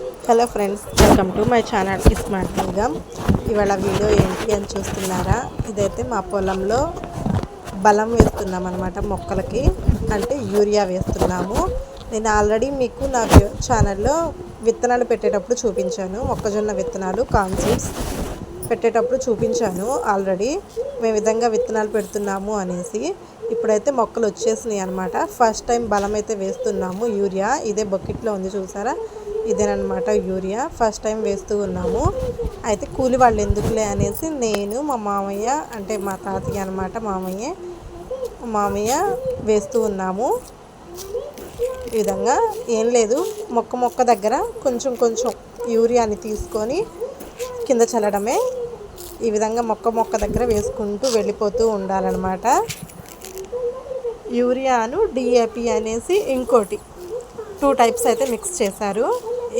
Hello friends welcome to my channel smart Nigam ఇవాళ video ఏంటి అని చూస్తున్నారా? ఇదైతే మా పొలంలో బలం వేస్తున్నాం అనమాట మొక్కలకి. అంటే యూరియా వేస్తున్నాము. నేను ఆల్రెడీ మీకు నా ఛానల్లో విత్తనాలు పెట్టేటప్పుడు చూపించాను. మొక్కజొన్న విత్తనాలు కాన్సెప్ట్స్ పెట్టేటప్పుడు చూపించాను ఆల్రెడీ. మేము విధంగా విత్తనాలు పెడుతున్నాము అనేసి ఇప్పుడైతే మొక్కలు వచ్చేసినాయి అనమాట ఫస్ట్ టైం బలం అయితే వేస్తున్నాము యూరియా. ఇదే బకెట్లో ఉంది చూసారా? ఇదేనమాట యూరియా. ఫస్ట్ టైం వేస్తూ ఉన్నాము. అయితే కూలి వాళ్ళు ఎందుకులే అనేసి నేను మా మామయ్య అంటే మా తాతయ్య అనమాట మామయ్య మామయ్య వేస్తూ ఉన్నాము. ఈ విధంగా ఏం లేదు. మొక్క మొక్క దగ్గర కొంచెం కొంచెం యూరియాని తీసుకొని కింద చల్లడమే ఈ విధంగా మొక్క మొక్క దగ్గర వేసుకుంటూ వెళ్ళిపోతూ ఉండాలన్నమాట. యూరియాను డిఏపి అనేసి ఇంకోటి టూ టైప్స్ అయితే మిక్స్ చేశారు.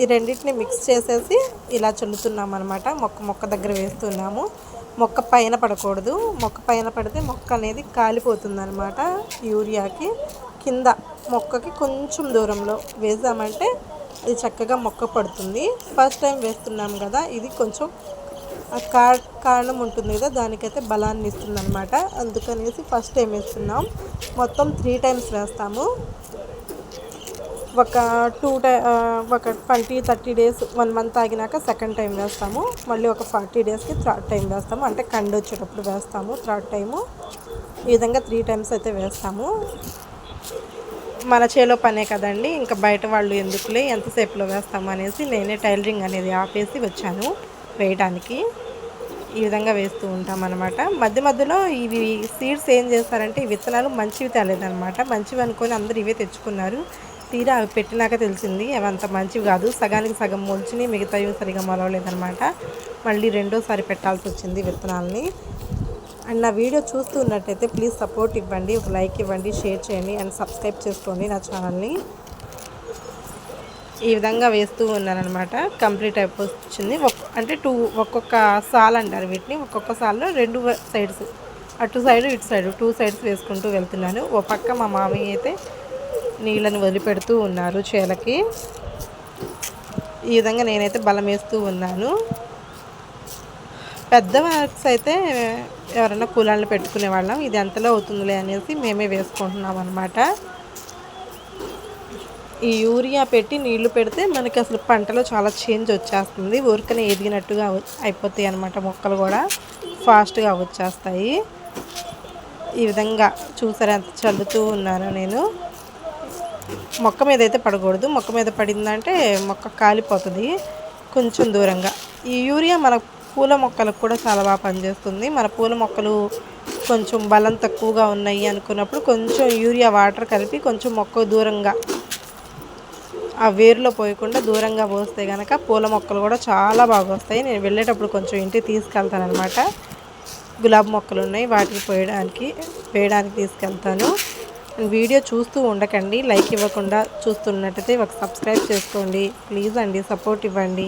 ఈ రెండింటిని మిక్స్ చేసేసి ఇలా చల్లుతున్నాం అనమాట మొక్క మొక్క దగ్గర వేస్తున్నాము. మొక్క పైన పడకూడదు. మొక్క పైన పడితే మొక్క అనేది కాలిపోతుంది అనమాట యూరియాకి. కింద మొక్కకి కొంచెం దూరంలో వేసామంటే అది చక్కగా మొక్క పడుతుంది. ఫస్ట్ టైం వేస్తున్నాం కదా ఇది కొంచెం కా కారణం ఉంటుంది కదా దానికైతే బలాన్ని ఇస్తుంది అనమాట అందుకనేసి ఫస్ట్ టైం వేస్తున్నాం. మొత్తం త్రీ టైమ్స్ వేస్తాము. ఒక టూ టై ఒక twenty thirty days one month ఆగినాక second time వేస్తాము. మళ్ళీ ఒక ఫార్టీ డేస్కి థర్డ్ టైం వేస్తాము. అంటే కండు వచ్చేటప్పుడు వేస్తాము. థర్డ్ టైము ఈ విధంగా త్రీ టైమ్స్ అయితే వేస్తాము. మన చేలో పనే కదండి. ఇంకా బయట వాళ్ళు ఎందుకులే ఎంతసేపులో వేస్తాము అనేసి నేనే టైలరింగ్ అనేది ఆపేసి వచ్చాను వేయడానికి ఈ విధంగా వేస్తూ ఉంటాం అనమాట మధ్య మధ్యలో ఇవి సీడ్స్ ఏం చేస్తారంటే ఈ విత్తనాలు మంచివి తేలేదనమాట మంచివి అనుకొని అందరూ ఇవే తెచ్చుకున్నారు. తీరా అవి పెట్టినాక తెలిసింది అవి అంత మంచివి కాదు. సగానికి సగం మొలిచిని మిగతావి సరిగా మొలవలేదనమాట మళ్ళీ రెండోసారి పెట్టాల్సి వచ్చింది విత్తనాలని. అండ్ నా వీడియో చూస్తూ ఉన్నట్టయితే ప్లీజ్ సపోర్ట్ ఇవ్వండి ఒక లైక్ ఇవ్వండి షేర్ చేయండి అండ్ సబ్స్క్రైబ్ చేసుకోండి నా ఛానల్ని. ఈ విధంగా వేస్తూ ఉన్నానమాట కంప్లీట్ అయిపోతుంది. అంటే టూ ఒక్కొక్క సాల్ అంటారు వీటిని. ఒక్కొక్క సాల్లో రెండు సైడ్స్ అటు సైడ్ ఇటు సైడ్ టూ సైడ్స్ వేసుకుంటూ వెళ్తున్నాను. ఓ పక్క మా మామయ్య అయితే నీళ్ళని వదిలిపెడుతూ ఉన్నారు చేలకి. ఈ విధంగా నేనైతే బలం వేస్తూ ఉన్నాను. పెద్ద వర్క్స్ అయితే ఎవరైనా కూలాలను పెట్టుకునే వాళ్ళం. ఇది ఎంతలో అవుతుందిలే అనేసి మేమే వేసుకుంటున్నాం అనమాట ఈ యూరియా పెట్టి నీళ్ళు పెడితే మనకి అసలు పంటలో చాలా చేంజ్ వచ్చేస్తుంది. ఊరికనే ఎదిగినట్టుగా అయిపోతాయి అనమాట మొక్కలు కూడా. ఫాస్ట్గా వచ్చేస్తాయి. ఈ విధంగా చూసారా ఎంత చల్లుతూ ఉన్నాను నేను. మొక్క మీద అయితే పడకూడదు. మొక్క మీద పడిందంటే మొక్క కాలిపోతుంది కొంచెం దూరంగా. ఈ యూరియా మన పూల మొక్కలకు కూడా చాలా బాగా పనిచేస్తుంది. మన పూల మొక్కలు కొంచెం బలం తక్కువగా ఉన్నాయి అనుకున్నప్పుడు కొంచెం యూరియా వాటర్ కలిపి కొంచెం మొక్క దూరంగా ఆ వేరులో పోయకుండా దూరంగా పోస్తే కనుక పూల మొక్కలు కూడా చాలా బాగా వస్తాయి. నేను వెళ్ళేటప్పుడు కొంచెం ఇంటికి తీసుకెళ్తాను అనమాట గులాబీ మొక్కలు ఉన్నాయి వాటికి పోయడానికి వేయడానికి తీసుకెళ్తాను. వీడియో చూస్తూ ఉండకండి లైక్ ఇవ్వకుండా చూస్తున్నట్టయితే ఒక సబ్స్క్రైబ్ చేసుకోండి. ప్లీజ్ అండి సపోర్ట్ ఇవ్వండి.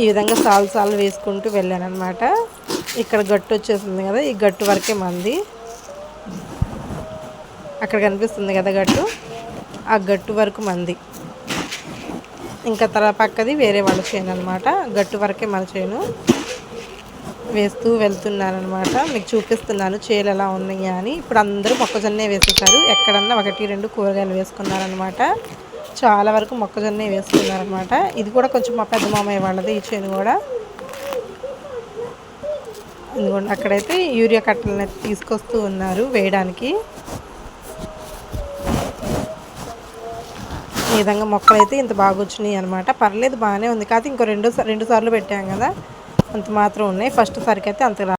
ఈ విధంగా సాల్ సాల్ వేసుకుంటూ వెళ్ళాను అనమాట ఇక్కడ గట్టు వచ్చేసింది కదా ఈ గట్టు వరకే మంది. అక్కడ కనిపిస్తుంది కదా గట్టు ఆ గట్టు వరకు మంది. ఇంకా తల పక్కది వేరే వాళ్ళ చేయను అనమాట గట్టు వరకే మన చేయను వేస్తూ వెళ్తున్నారనమాట మీకు చూపిస్తున్నాను చేలు ఎలా ఉన్నాయా అని. ఇప్పుడు అందరూ మొక్కజొన్నే వేసేసారు ఎక్కడన్నా ఒకటి రెండు కూరగాయలు వేసుకున్నారనమాట చాలా వరకు మొక్కజొన్నే వేసుకున్నారనమాట ఇది కూడా కొంచెం మా పెద్ద మామయ్య వాళ్ళది ఈ చేను కూడా. ఇదిగోండి అక్కడైతే యూరియా కట్టలను తీసుకొస్తూ ఉన్నారు వేయడానికి. ఈ విధంగా మొక్కలు అయితే ఇంత బాగా వచ్చినాయి అనమాట పర్లేదు బాగానే ఉంది. కాదు ఇంకో రెండు రెండు సార్లు పెట్టాం కదా. అంత మాత్రం ఉన్నాయి. ఫస్ట్ సరికి అయితే అంత